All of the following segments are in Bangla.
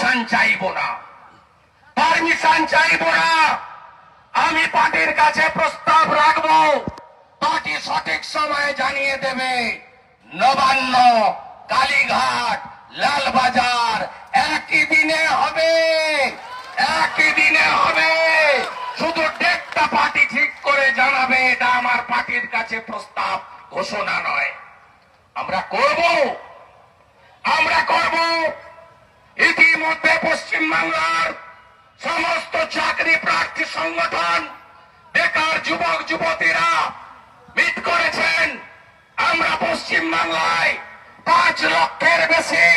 পারমিশন চাইব না। পারমিশন চাইব না। আমি পার্টির কাছে প্রস্তাব রাখব। পার্টি সঠিক সময়ে জানিয়ে দেবে। নবান্ন, কালীঘাট, লালবাজার, একই দিনে হবে। একই দিনে হবে। শুধু ডেটটা পার্টি ঠিক করে জানাবে, এটা আমার পার্টির কাছে প্রস্তাব, ঘোষণা নয়। আমরা করব আমরা করব ইতিমধ্যে পশ্চিমবাংলার সমস্ত চাকরি প্রার্থী সংগঠন, বেকার যুবক, যুবতীরা মিট করেছেন। আমরা পশ্চিমবাংলায় পাঁচ লক্ষের বেশি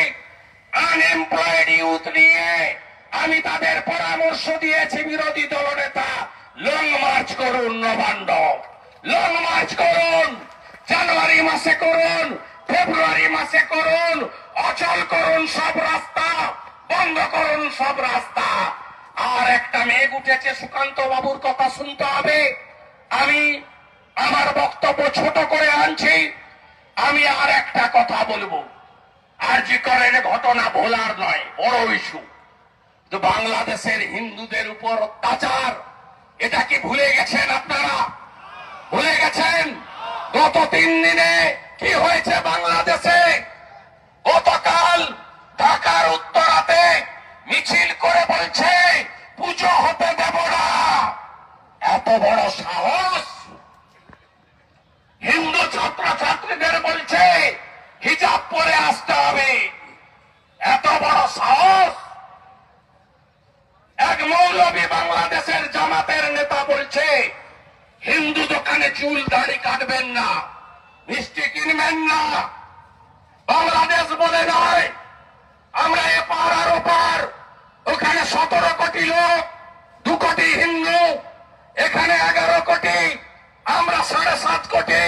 আনএমপ্লয়েড ইউথ নিয়ে আমি তাদের পরামর্শ দিয়েছি, বিরোধী দলনেতা। লং মার্চ করুন নবান্ড লং মার্চ করুন, জানুয়ারি মাসে করুন, ফেব্রুয়ারি মাসে করুন, অচল করুন সব রাস্তা। বন্ধ করুন সব রাস্তা। আর একটা মেঘ উঠেছে সুকান্ত বাবুর কথা শুনতে হবে। আমি আমার বক্তব্য ছোট করে আনছি। আমি আর একটা কথা বলব। আর জি করের ঘটনা ভোলার নয়, বড় ইস্যু। বাংলাদেশের হিন্দুদের উপর অত্যাচার, এটা কি ভুলে গেছেন আপনারা? ভুলে গেছেন? গত তিন দিনে কি হয়েছে বাংলাদেশে? গতকাল ঢাকার উত্তরাতে মিছিল করে বলছে, পুজো হতে দেব না। এত বড় সাহস! হিন্দু ছাত্র ছাত্রীদের বলছে, হিজাব পরে আসতে হবে। এত বড় সাহস! এক মৌলবী বাংলাদেশের জামাতের নেতা বলছে, হিন্দু দোকানে চুল দাড়ি কাটবেন না, মিষ্টি কিনবেন না। বাংলাদেশ বলে নয় আমরা এপার আর ওপার ওখানে সতেরো কোটি লোক দু কোটি হিন্দু এখানে এগারো কোটি, আমরা সাড়ে সাত কোটি,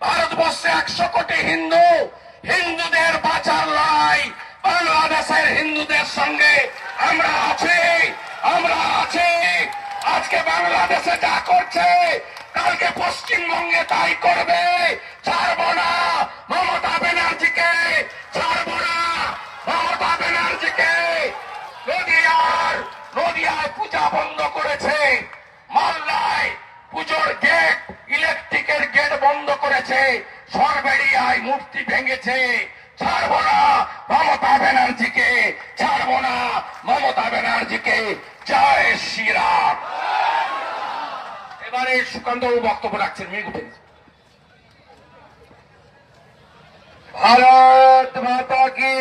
ভারতবর্ষে একশো কোটি হিন্দু। হিন্দুদের বাঁচার লড়াই বাংলাদেশের হিন্দুদের সঙ্গে আমরা আছি আমরা আছি। আজকে বাংলাদেশে যা করছে, কালকে পশ্চিমবঙ্গে তাই করবে। ছাড়বো না, মমতা ব্যানার্জিকে করেছে, সরবেরিয়ায় মূর্তি ভেঙেছে। ছাড়বো না মমতা ব্যানার্জিকে, ছাড়বো না মমতা ব্যানার্জিকে। জয় শ্রীরাম। এবারে সুকান্ত বক্তব্য রাখছেন মেঘুটেন ভারত মাতা কি?